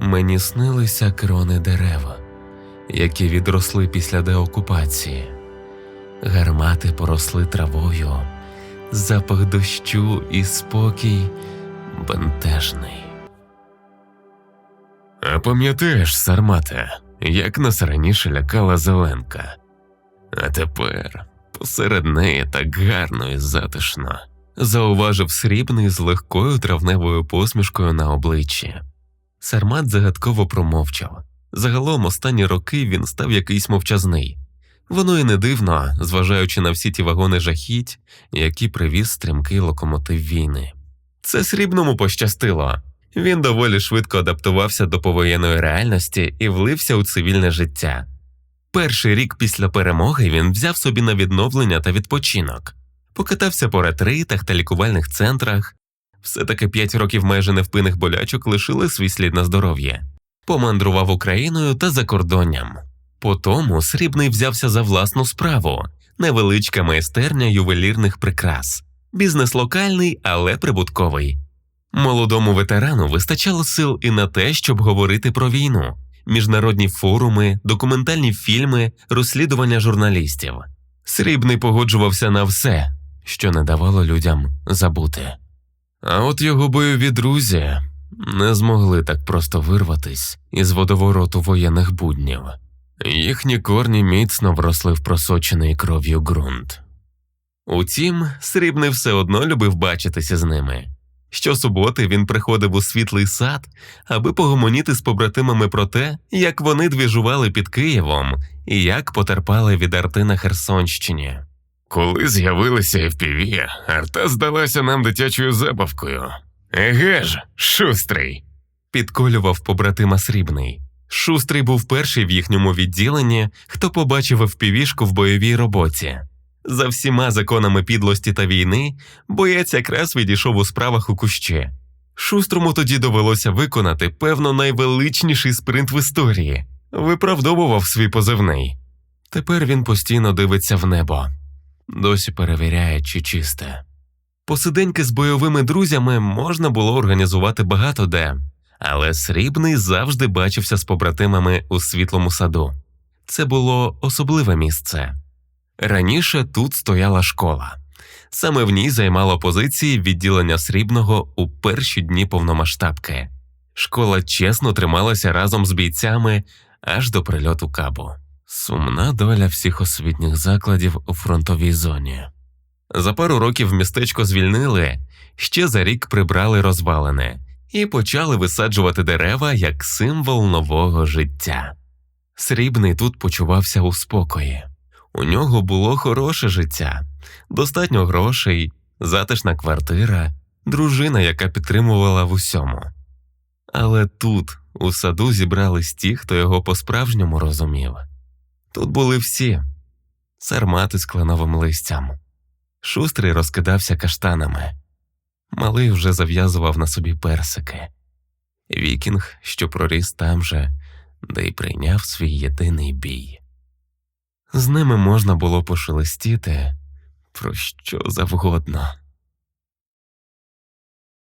Мені снилися крони дерев, які відросли після деокупації. Гармати поросли травою, запах дощу і спокій бентежний. А пам'ятаєш, Сармате, як нас раніше лякала Зеленка? А тепер посеред неї так гарно і затишно, зауважив срібний з легкою травневою посмішкою на обличчі. Сармат загадково промовчав. Загалом останні роки він став якийсь мовчазний. Воно і не дивно, зважаючи на всі ті вагони жахіть, які привіз стрімкий локомотив війни. Це срібному пощастило. Він доволі швидко адаптувався до повоєнної реальності і влився у цивільне життя. Перший рік після перемоги він взяв собі на відновлення та відпочинок, покатався по ретритах та лікувальних центрах. Все таки п'ять років майже невпинних болячок лишили свій слід на здоров'я, помандрував Україною та закордонням. Потому срібний взявся за власну справу невеличка майстерня ювелірних прикрас, бізнес локальний, але прибутковий. Молодому ветерану вистачало сил і на те, щоб говорити про війну, міжнародні форуми, документальні фільми, розслідування журналістів. Срібний погоджувався на все, що не давало людям забути. А от його бойові друзі не змогли так просто вирватись із водовороту воєнних буднів. Їхні корні міцно вросли в просочений кров'ю ґрунт. Утім, срібний все одно любив бачитися з ними. Щосуботи він приходив у світлий сад, аби погомоніти з побратимами про те, як вони двіжували під Києвом і як потерпали від арти на Херсонщині. Коли з'явилися FPV, арта здалася нам дитячою забавкою. Еге ж, шустрий. підколював побратима срібний. Шустрий був перший в їхньому відділенні, хто побачив FPV-шку в бойовій роботі. За всіма законами підлості та війни боєць якраз відійшов у справах у кущі. Шустрому тоді довелося виконати, певно, найвеличніший спринт в історії, виправдовував свій позивний. Тепер він постійно дивиться в небо, досі перевіряє, чи чисте. Посиденьки з бойовими друзями можна було організувати багато де, але срібний завжди бачився з побратимами у світлому саду. Це було особливе місце. Раніше тут стояла школа. Саме в ній займало позиції відділення срібного у перші дні повномасштабки. Школа чесно трималася разом з бійцями аж до прильоту кабу. Сумна доля всіх освітніх закладів у фронтовій зоні. За пару років містечко звільнили, ще за рік прибрали розвалини і почали висаджувати дерева як символ нового життя. Срібний тут почувався у спокої. У нього було хороше життя, достатньо грошей, затишна квартира, дружина, яка підтримувала в усьому. Але тут, у саду, зібрались ті, хто його по-справжньому розумів. Тут були всі сармати з кленовим листям. Шустрий розкидався каштанами, малий вже зав'язував на собі персики. Вікінг, що проріс там же, де й прийняв свій єдиний бій. З ними можна було пошелестіти про що завгодно.